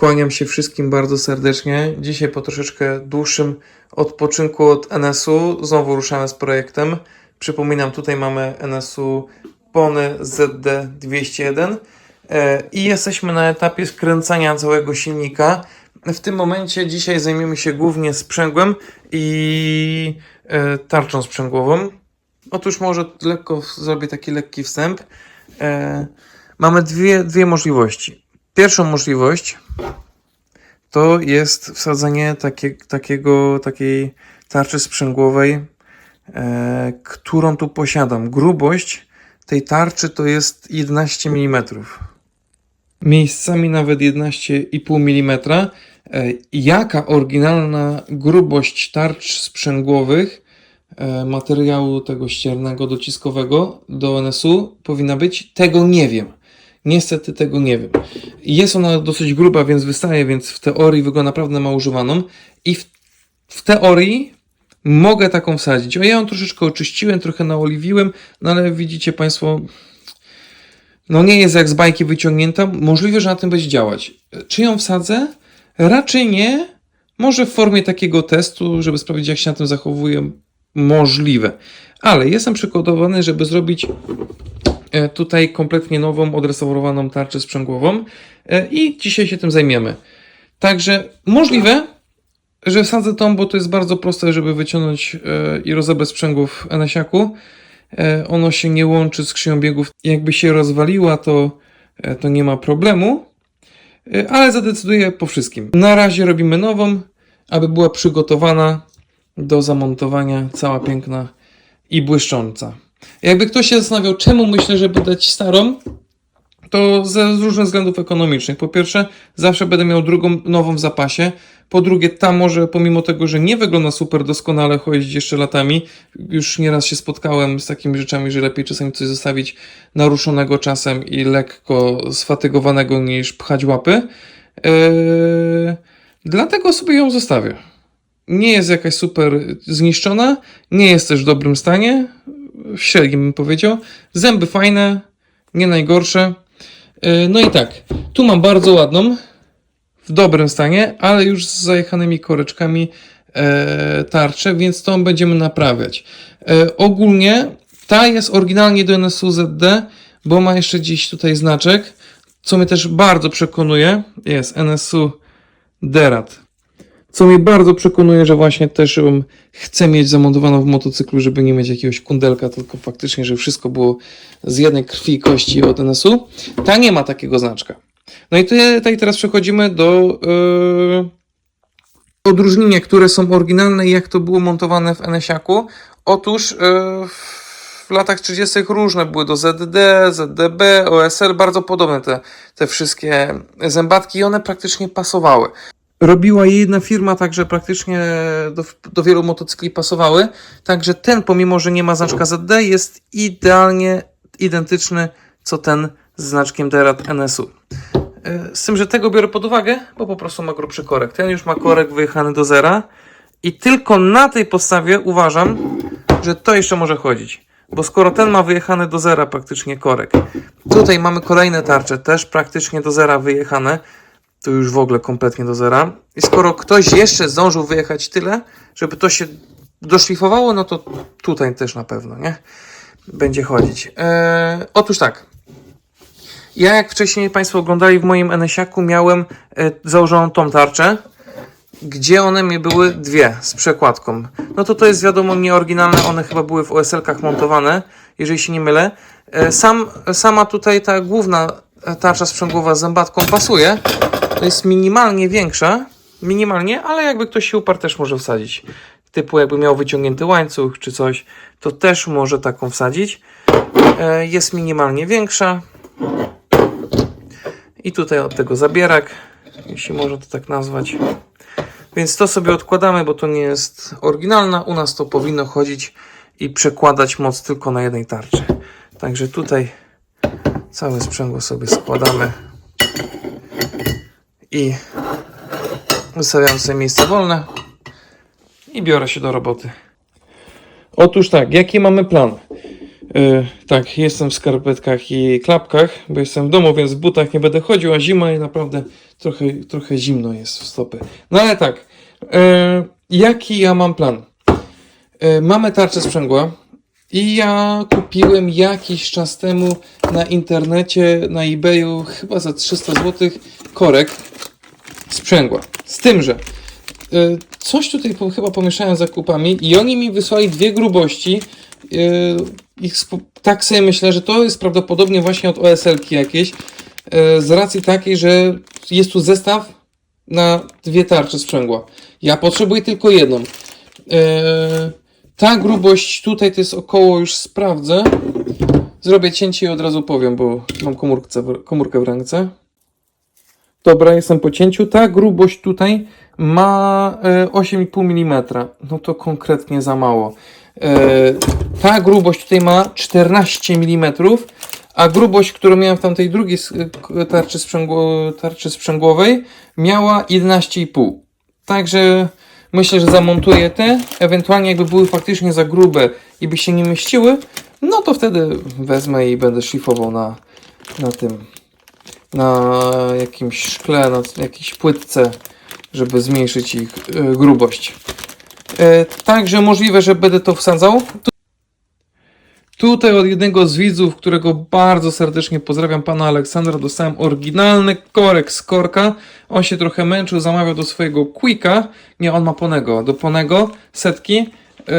Kłaniam się wszystkim bardzo serdecznie. Dzisiaj po troszeczkę dłuższym odpoczynku od NSU znowu ruszamy z projektem. Przypominam, tutaj mamy NSU Pony ZD201 e, i jesteśmy na etapie skręcania całego silnika. W tym momencie dzisiaj zajmiemy się głównie sprzęgłem i e, tarczą sprzęgłową. Otóż może lekko zrobię taki lekki wstęp. E, mamy dwie, dwie możliwości. Pierwszą możliwość to jest wsadzenie takie, takiego, takiej tarczy sprzęgłowej, e, którą tu posiadam. Grubość tej tarczy to jest 11 mm. Miejscami nawet 11,5 mm. E, jaka oryginalna grubość tarcz sprzęgłowych e, materiału tego ściernego dociskowego do NSU powinna być, tego nie wiem. Niestety tego nie wiem. Jest ona dosyć gruba, więc wystaje, więc w teorii wygląda naprawdę ma używaną i w, w teorii mogę taką wsadzić. O, ja ją troszeczkę oczyściłem, trochę naoliwiłem, no ale widzicie Państwo, no nie jest jak z bajki wyciągnięta. Możliwe, że na tym będzie działać. Czy ją wsadzę? Raczej nie. Może w formie takiego testu, żeby sprawdzić, jak się na tym zachowuje. Możliwe. Ale jestem przygotowany, żeby zrobić tutaj kompletnie nową, odrestaurowaną tarczę sprzęgłową e, i dzisiaj się tym zajmiemy. Także możliwe, że wsadzę tą, bo to jest bardzo proste, żeby wyciągnąć e, i rozebrać sprzęgło w NS-iaku. E, Ono się nie łączy z skrzynią biegów. Jakby się rozwaliła, to, e, to nie ma problemu, E, ale zadecyduję po wszystkim. Na razie robimy nową, aby była przygotowana do zamontowania, cała piękna i błyszcząca. Jakby ktoś się zastanawiał, czemu myślę, żeby dać starą, to ze, z różnych względów ekonomicznych. Po pierwsze, zawsze będę miał drugą nową w zapasie. Po drugie, ta może, pomimo tego, że nie wygląda super doskonale, chodzić jeszcze latami. Już nieraz się spotkałem z takimi rzeczami, że lepiej czasami coś zostawić naruszonego czasem i lekko sfatygowanego niż pchać łapy. Eee, dlatego sobie ją zostawię. Nie jest jakaś super zniszczona, nie jest też w dobrym stanie. Średnim bym powiedział. Zęby fajne, nie najgorsze. Yy, No i tak, tu mam bardzo ładną, w dobrym stanie, ale już z zajechanymi koreczkami e, tarczę, więc tą będziemy naprawiać. E, ogólnie ta jest oryginalnie do NSU ZD, bo ma jeszcze gdzieś tutaj znaczek, co mnie też bardzo przekonuje. Jest NSU Derat. Co mnie bardzo przekonuje, że właśnie też chcę mieć zamontowaną w motocyklu, żeby nie mieć jakiegoś kundelka, tylko faktycznie, żeby wszystko było z jednej krwi i kości od NSU. Ta nie ma takiego znaczka. No i tutaj teraz przechodzimy do yy, odróżnienia, które są oryginalne i jak to było montowane w NS-iaku. Otóż yy, w latach 30. różne były do ZD, ZDB, OSL, bardzo podobne te, te wszystkie zębatki i one praktycznie pasowały. Robiła je jedna firma, także praktycznie do, do wielu motocykli pasowały. Także ten, pomimo że nie ma znaczka ZD, jest idealnie identyczny co ten z znaczkiem Derat NSU. E, Z tym, że tego biorę pod uwagę, bo po prostu ma grubszy korek. Ten już ma korek wyjechany do zera i tylko na tej podstawie uważam, że to jeszcze może chodzić. Bo skoro ten ma wyjechany do zera praktycznie korek, tutaj mamy kolejne tarcze, też praktycznie do zera wyjechane, to już w ogóle kompletnie do zera. I skoro ktoś jeszcze zdążył wyjechać tyle, żeby to się doszlifowało, no to tutaj też na pewno, nie? Będzie chodzić. Eee, otóż tak, ja, jak wcześniej Państwo oglądali w moim NS-iaku, miałem e, założoną tą tarczę, gdzie one mi były dwie z przekładką. No to to jest wiadomo nieoryginalne, one chyba były w OSL-kach montowane, jeżeli się nie mylę. E, sam, sama tutaj ta główna e, tarcza sprzęgłowa z zębatką pasuje. To jest minimalnie większa, minimalnie, ale jakby ktoś się uparł, też może wsadzić. Typu jakby miał wyciągnięty łańcuch czy coś, to też może taką wsadzić. E, jest minimalnie większa, i tutaj od tego zabierak, jeśli można to tak nazwać. Więc to sobie odkładamy, bo to nie jest oryginalna. U nas to powinno chodzić i przekładać moc tylko na jednej tarczy. Także tutaj całe sprzęgło sobie składamy i zostawiam sobie miejsce wolne i biorę się do roboty. Otóż tak, jaki mamy plan? E, tak, jestem w skarpetkach i klapkach, bo jestem w domu, więc w butach nie będę chodził, a zima i naprawdę trochę, trochę zimno jest w stopy. No ale tak, e, jaki ja mam plan? E, mamy tarczę sprzęgła i ja kupiłem jakiś czas temu na internecie, na eBayu, chyba za 300 zł korek sprzęgła. Z tym, że y, coś tutaj po, chyba pomieszałem zakupami i oni mi wysłali dwie grubości. Y, ich tak sobie myślę, że to jest prawdopodobnie właśnie od OSL-ki jakieś. y, z racji takiej, że jest tu zestaw na dwie tarcze sprzęgła. Ja potrzebuję tylko jedną. Y, ta grubość tutaj to jest około, już sprawdzę. Zrobię cięcie i od razu powiem, bo mam komórkę w ręce. Dobra, jestem po cięciu. Ta grubość tutaj ma e, 8,5 mm. No to konkretnie za mało. E, ta grubość tutaj ma 14 mm, a grubość, którą miałem w tamtej drugiej tarczy, sprzęgło, tarczy sprzęgłowej, miała 11,5. Także myślę, że zamontuję te. Ewentualnie jakby były faktycznie za grube i by się nie mieściły, no to wtedy wezmę i będę szlifował na, na tym na jakimś szkle, na jakiejś płytce, żeby zmniejszyć ich e, grubość. E, także możliwe, że będę to wsadzał. Tu- Tutaj od jednego z widzów, którego bardzo serdecznie pozdrawiam, pana Aleksandra, dostałem oryginalny korek z korka. On się trochę męczył, zamawiał do swojego Quicka. Nie, on ma Ponego, do Ponego setki,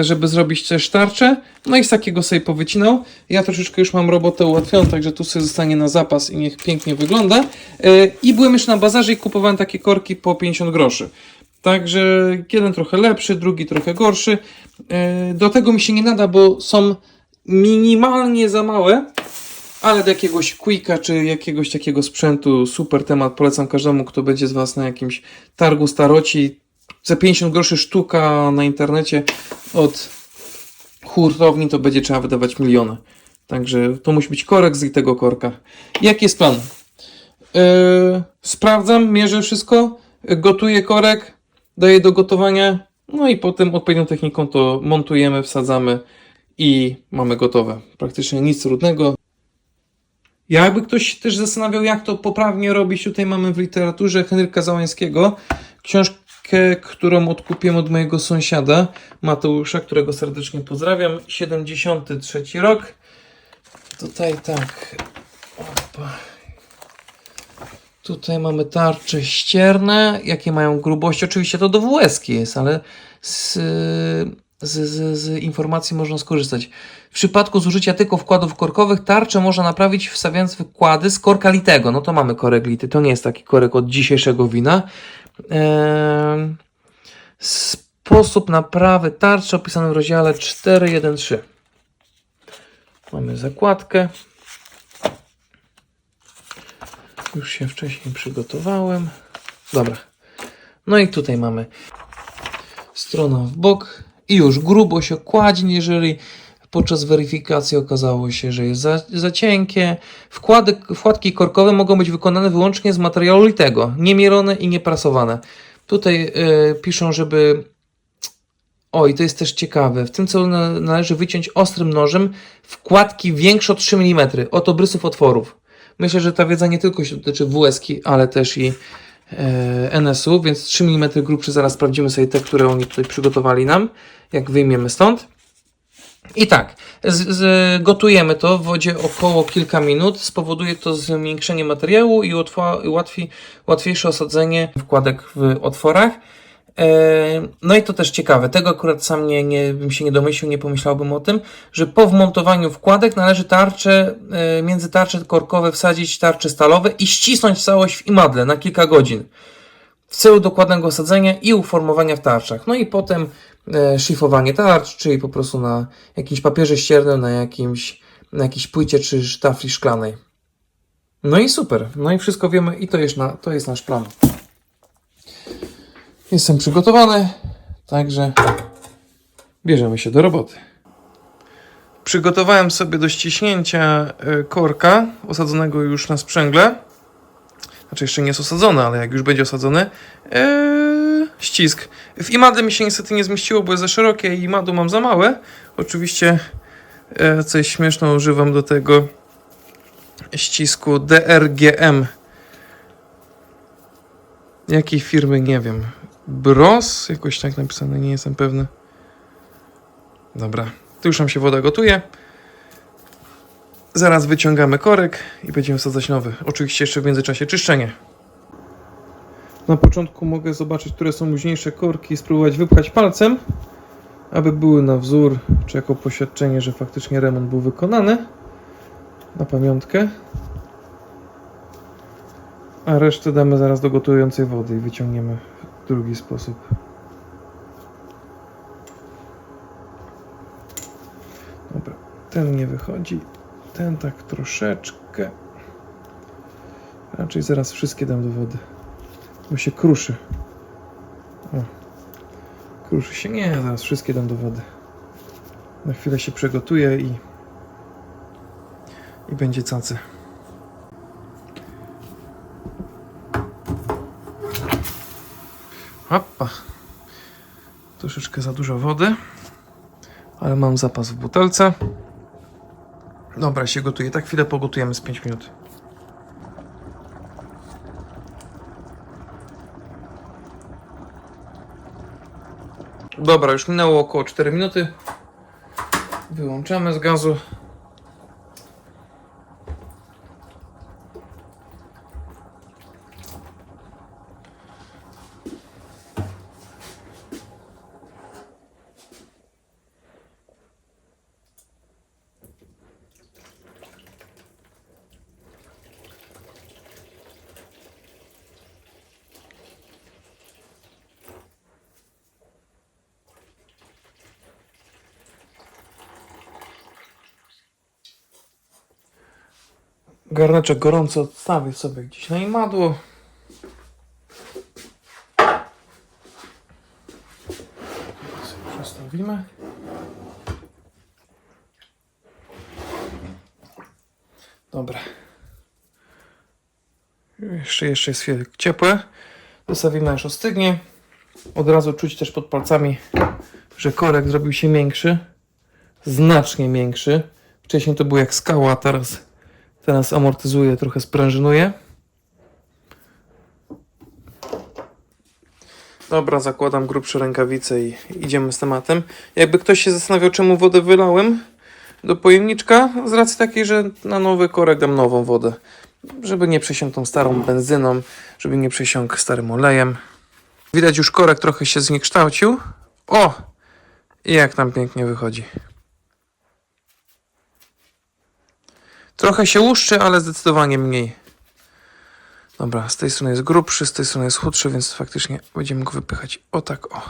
żeby zrobić też tarczę. No i z takiego sobie powycinał. Ja troszeczkę już mam robotę ułatwioną, także tu sobie zostanie na zapas i niech pięknie wygląda. E, I byłem jeszcze na bazarze i kupowałem takie korki po 50 groszy. Także jeden trochę lepszy, drugi trochę gorszy. E, Do tego mi się nie nada, bo są minimalnie za małe, ale do jakiegoś Quicka czy jakiegoś takiego sprzętu super temat. Polecam każdemu, kto będzie z Was na jakimś targu staroci. Za 50 groszy sztuka na internecie od hurtowni to będzie trzeba wydawać miliony. Także to musi być korek z tego korka. Jaki jest plan? Yy, sprawdzam, mierzę wszystko, gotuję korek, daję do gotowania, no i potem odpowiednią techniką to montujemy, wsadzamy i mamy gotowe. Praktycznie nic trudnego. Jakby ktoś też zastanawiał, jak to poprawnie robić, tutaj mamy w literaturze Henryka Załańskiego książkę, którą odkupiłem od mojego sąsiada Mateusza, którego serdecznie pozdrawiam. 73 rok. Tutaj tak. Opa. Tutaj mamy tarcze ścierne, jakie mają grubość. Oczywiście to do WS jest, ale z, z, z, z informacji można skorzystać. W przypadku zużycia tylko wkładów korkowych tarczę można naprawić wstawiając wkłady z korka litego. No to mamy korek lity, to nie jest taki korek od dzisiejszego wina. Sposób naprawy tarczy opisany w rozdziale 4.1.3. Mamy zakładkę. Już się wcześniej przygotowałem. Dobra. No i tutaj mamy strona w bok i już grubość okładzi, jeżeli podczas weryfikacji okazało się, że jest za, za cienkie. Wkłady, wkładki korkowe mogą być wykonane wyłącznie z materiału litego, niemierone i nieprasowane. Tutaj y, piszą, żeby Oj, to jest też ciekawe. W tym celu na, należy wyciąć ostrym nożem wkładki większe o 3 mm od obrysów otworów. Myślę, że ta wiedza nie tylko się dotyczy WS-ki, ale też i e, NS-u, więc 3 mm grubsze zaraz sprawdzimy sobie te, które oni tutaj przygotowali nam, jak wyjmiemy stąd. I tak, z, z, gotujemy to w wodzie około kilka minut. Spowoduje to zmiękczenie materiału i łatwa, łatwi, łatwiejsze osadzenie wkładek w otworach. E, No i to też ciekawe, tego akurat sam nie, nie bym się nie domyślił, nie pomyślałbym o tym, że po wmontowaniu wkładek należy tarcze, e, między tarcze korkowe wsadzić tarcze stalowe i ścisnąć całość w imadle na kilka godzin w celu dokładnego osadzenia i uformowania w tarczach. No i potem e, szlifowanie tarcz, czyli po prostu na jakimś papierze ściernym, na jakimś, na jakiejś płycie czy sztafli szklanej. No i super, no i wszystko wiemy i to jest, na, to jest nasz plan. Jestem przygotowany, także bierzemy się do roboty. Przygotowałem sobie do ściśnięcia e, korka osadzonego już na sprzęgle. Znaczy jeszcze nie jest osadzony, ale jak już będzie osadzony, e, ścisk. W imadle mi się niestety nie zmieściło, bo jest za szerokie i imadu mam za małe. Oczywiście E, coś śmieszne używam do tego ścisku DRGM. Jakiej firmy nie wiem. Bros? Jakoś tak napisane, nie jestem pewny. Dobra, tu już nam się woda gotuje. Zaraz wyciągamy korek i będziemy wsadzać nowy. Oczywiście jeszcze w międzyczasie czyszczenie. Na początku mogę zobaczyć, które są luźniejsze korki i spróbować wypchać palcem, aby były na wzór, czy jako poświadczenie, że faktycznie remont był wykonany. Na pamiątkę. A resztę damy zaraz do gotującej wody i wyciągniemy w drugi sposób. Dobra, ten nie wychodzi. Ten tak troszeczkę. Raczej zaraz wszystkie dam do wody. Bo się kruszy. O. Kruszy się. Nie, zaraz wszystkie dam do wody. Na chwilę się przygotuję i. I będzie cacy. Hoppa. Troszeczkę za dużo wody. Ale mam zapas w butelce. Dobra, się gotuje. Tak chwilę pogotujemy z 5 minut. Dobra, już minęło około 4 minuty. Wyłączamy z gazu. Garneczek gorący odstawię sobie gdzieś na imadło. Przestawimy. Dobra. Jeszcze, jeszcze jest chwilę ciepłe. Zostawimy aż ostygnie. Od razu czuć też pod palcami, że korek zrobił się większy. Znacznie większy. Wcześniej to był jak skała, a teraz Teraz amortyzuję, trochę sprężynuję. Dobra, zakładam grubsze rękawice i idziemy z tematem. Jakby ktoś się zastanawiał, czemu wodę wylałem do pojemniczka, z racji takiej, że na nowy korek dam nową wodę. Żeby nie przesiąkł tą starą benzyną, żeby nie przesiąkł starym olejem. Widać już korek trochę się zniekształcił. O! I jak nam pięknie wychodzi. Trochę się łuszczy, ale zdecydowanie mniej. Dobra, z tej strony jest grubszy, z tej strony jest chudszy, więc faktycznie będziemy go wypychać. O tak, o.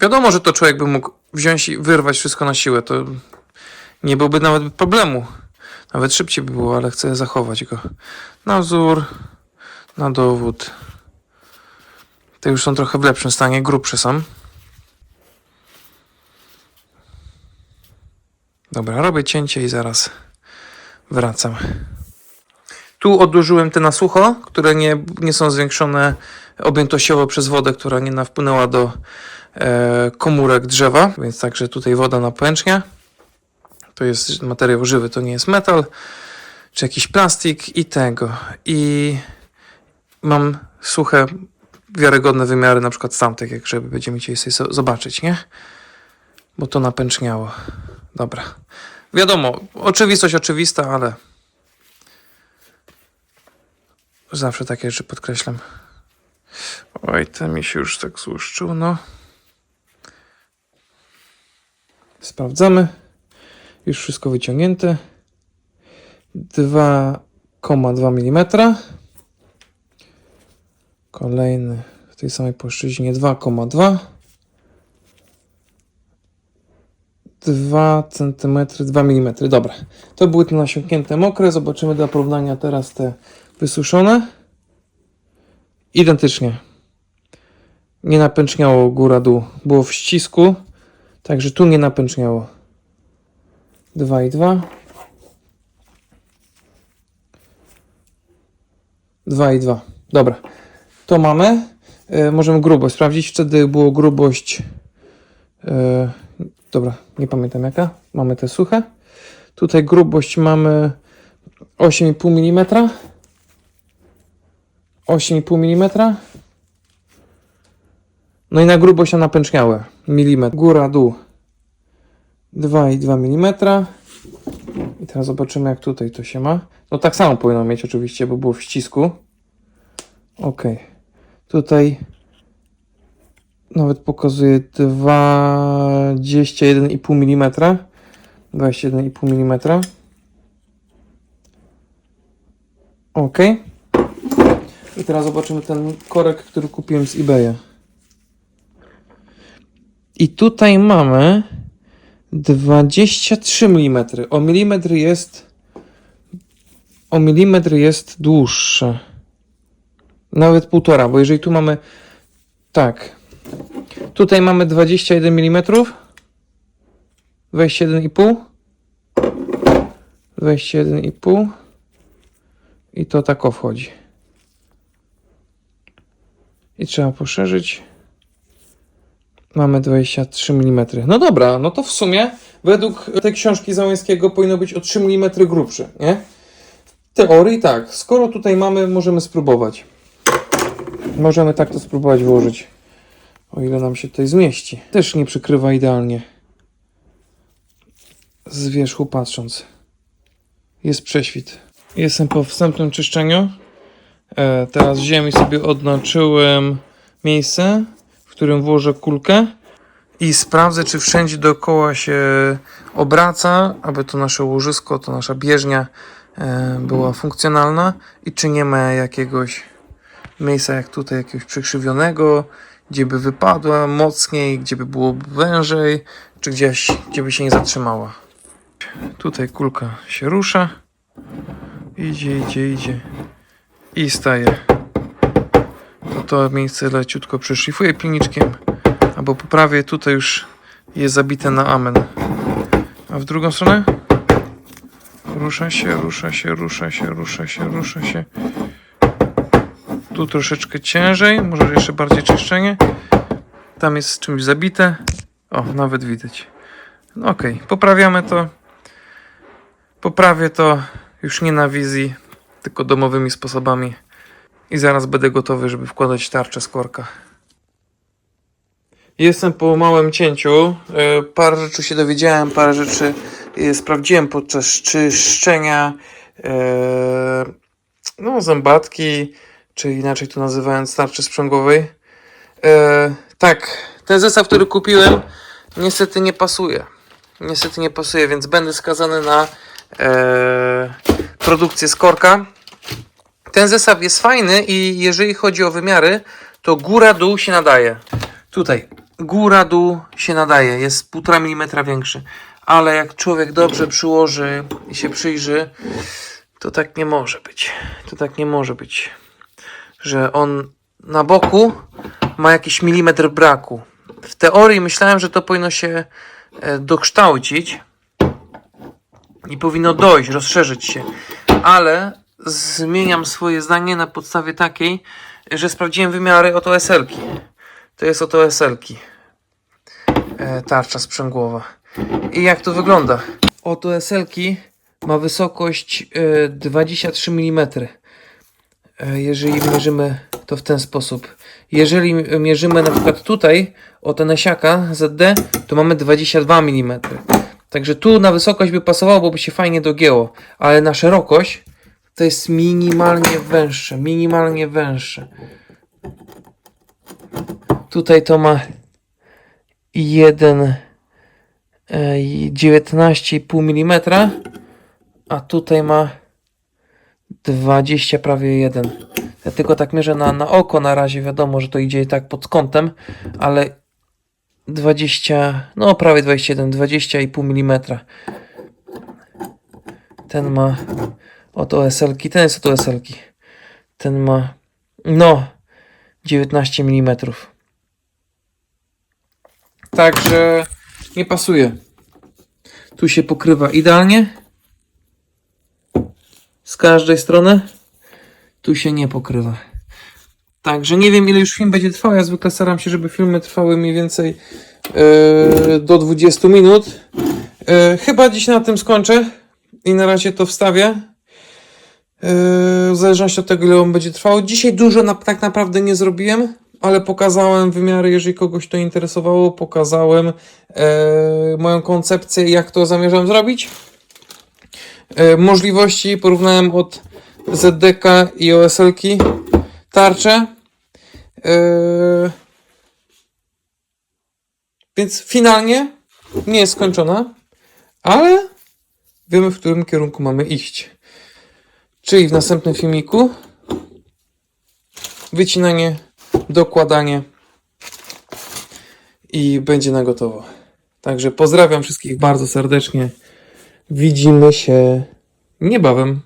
Wiadomo, że to człowiek by mógł wziąć i wyrwać wszystko na siłę. To nie byłby nawet problemu. Nawet szybciej by było, ale chcę zachować go. Na wzór, na dowód. Te już są trochę w lepszym stanie, grubsze są. Dobra, robię cięcie i zaraz wracam. Tu odłożyłem te na sucho, które nie, nie są zwiększone objętościowo przez wodę, która nie napłynęła do e, komórek drzewa, więc także tutaj woda napłęcznia. To jest materiał żywy, to nie jest metal, czy jakiś plastik i tego. I mam suche, wiarygodne wymiary, na przykład z tamtych, jak żeby będziemy chcieli sobie so- zobaczyć, nie? Bo to napęczniało. Dobra. Wiadomo, oczywistość oczywista, ale zawsze takie rzeczy podkreślam. Oj, ten mi się już tak złuszczył, no. Sprawdzamy. Już wszystko wyciągnięte. 2,2 mm. Kolejny w tej samej płaszczyźnie 2,2 2 cm, 2 mm. Dobra, to były te nasiąknięte mokre. Zobaczymy dla porównania teraz te wysuszone. Identycznie. Nie napęczniało góra-dół. Było w ścisku, także tu nie napęczniało. 2 i 2. 2 i 2. Dobra, to mamy. E, możemy grubość sprawdzić. Wtedy było grubość e, Dobra, nie pamiętam jaka. Mamy te suche. Tutaj grubość mamy 8,5 mm. 8,5 mm. No i na grubość na napęczniałe. Milimetr. Góra, dół. 2,2 mm. I teraz zobaczymy jak tutaj to się ma. No tak samo powinno mieć oczywiście, bo było w ścisku. Ok. Tutaj nawet pokazuje 21,5 mm. 21,5 mm. Ok. I teraz zobaczymy ten korek, który kupiłem z eBaya. I tutaj mamy 23 mm. O milimetr jest o milimetr jest dłuższe. Nawet półtora, bo jeżeli tu mamy tak. Tutaj mamy 21 mm. 21,5 21,5 i to tak wchodzi. I trzeba poszerzyć. Mamy 23 mm. No dobra, no to w sumie według tej książki Załęskiego powinno być o 3 mm grubsze, nie? W teorii tak. Skoro tutaj mamy, możemy spróbować. Możemy tak to spróbować włożyć. O ile nam się tutaj zmieści. Też nie przykrywa idealnie. Z wierzchu patrząc. Jest prześwit. Jestem po wstępnym czyszczeniu. E, teraz wziąłem i sobie odznaczyłem miejsce, w którym włożę kulkę. I sprawdzę, czy wszędzie dookoła się obraca, aby to nasze łożysko, to nasza bieżnia e, była funkcjonalna i czy nie ma jakiegoś miejsca jak tutaj, jakiegoś przekrzywionego, gdzie by wypadła mocniej, gdzie by było wężej, czy gdzieś, gdzie by się nie zatrzymała. Tutaj kulka się rusza. Idzie, idzie, idzie. I staje. To to miejsce leciutko przeszlifuję pilniczkiem. Albo poprawię. Tutaj już jest zabite na amen. A w drugą stronę? Rusza się, rusza się, rusza się, rusza się, rusza się. Tu troszeczkę ciężej, może jeszcze bardziej czyszczenie. Tam jest czymś zabite. O, nawet widać. No okej, poprawiamy to. Poprawię to już nie na wizji, tylko domowymi sposobami. I zaraz będę gotowy, żeby wkładać tarczę z korka. Jestem po małym cięciu. E, Parę rzeczy się dowiedziałem, parę rzeczy e, sprawdziłem podczas czyszczenia. e, No, zębatki, czy inaczej to nazywając tarczy sprzęgłowej. E, tak, ten zestaw, który kupiłem, niestety nie pasuje. Niestety nie pasuje, więc będę skazany na e, produkcję z korka. Ten zestaw jest fajny i jeżeli chodzi o wymiary, to góra-dół się nadaje. Tutaj góra-dół się nadaje, jest 1,5 mm większy. Ale jak człowiek dobrze przyłoży i się przyjrzy, to tak nie może być. To tak nie może być. Że on na boku ma jakiś milimetr braku. W teorii myślałem, że to powinno się e, dokształcić i powinno dojść, rozszerzyć się. Ale zmieniam swoje zdanie na podstawie takiej, że sprawdziłem wymiary oto SL-ki. To jest oto SL-ki. E, tarcza sprzęgłowa. I jak to wygląda? Oto SL-ki ma wysokość e, 23 mm. E, jeżeli mierzymy to w ten sposób. Jeżeli mierzymy na przykład tutaj od Nesiaka ZD, to mamy 22 mm. Także tu na wysokość by pasowało, bo by się fajnie dogięło, ale na szerokość to jest minimalnie węższe, minimalnie węższe. Tutaj to ma 1 e, 19,5 mm, a tutaj ma 20 prawie 1. Ja tylko tak mierzę na, na oko na razie, wiadomo, że to idzie tak pod kątem, ale 20, no prawie 21, 20,5 mm. Ten ma oto SL-ki, ten jest oto SL-ki. Ten ma, no, 19 mm. Także nie pasuje. Tu się pokrywa idealnie. Z każdej strony. Tu się nie pokrywa. Także nie wiem ile już film będzie trwał. Ja zwykle staram się, żeby filmy trwały mniej więcej yy, do 20 minut. Yy, chyba dziś na tym skończę i na razie to wstawię. Yy, w zależności od tego, ile on będzie trwał. Dzisiaj dużo na, tak naprawdę nie zrobiłem, ale pokazałem wymiary, jeżeli kogoś to interesowało. Pokazałem yy, moją koncepcję, jak to zamierzam zrobić. Yy, możliwości porównałem od ZDK i OSL-ki tarcze. Yy, więc finalnie nie jest skończona, ale wiemy, w którym kierunku mamy iść. Czyli w następnym filmiku wycinanie, dokładanie i będzie na gotowo. Także pozdrawiam wszystkich bardzo serdecznie. Widzimy się niebawem.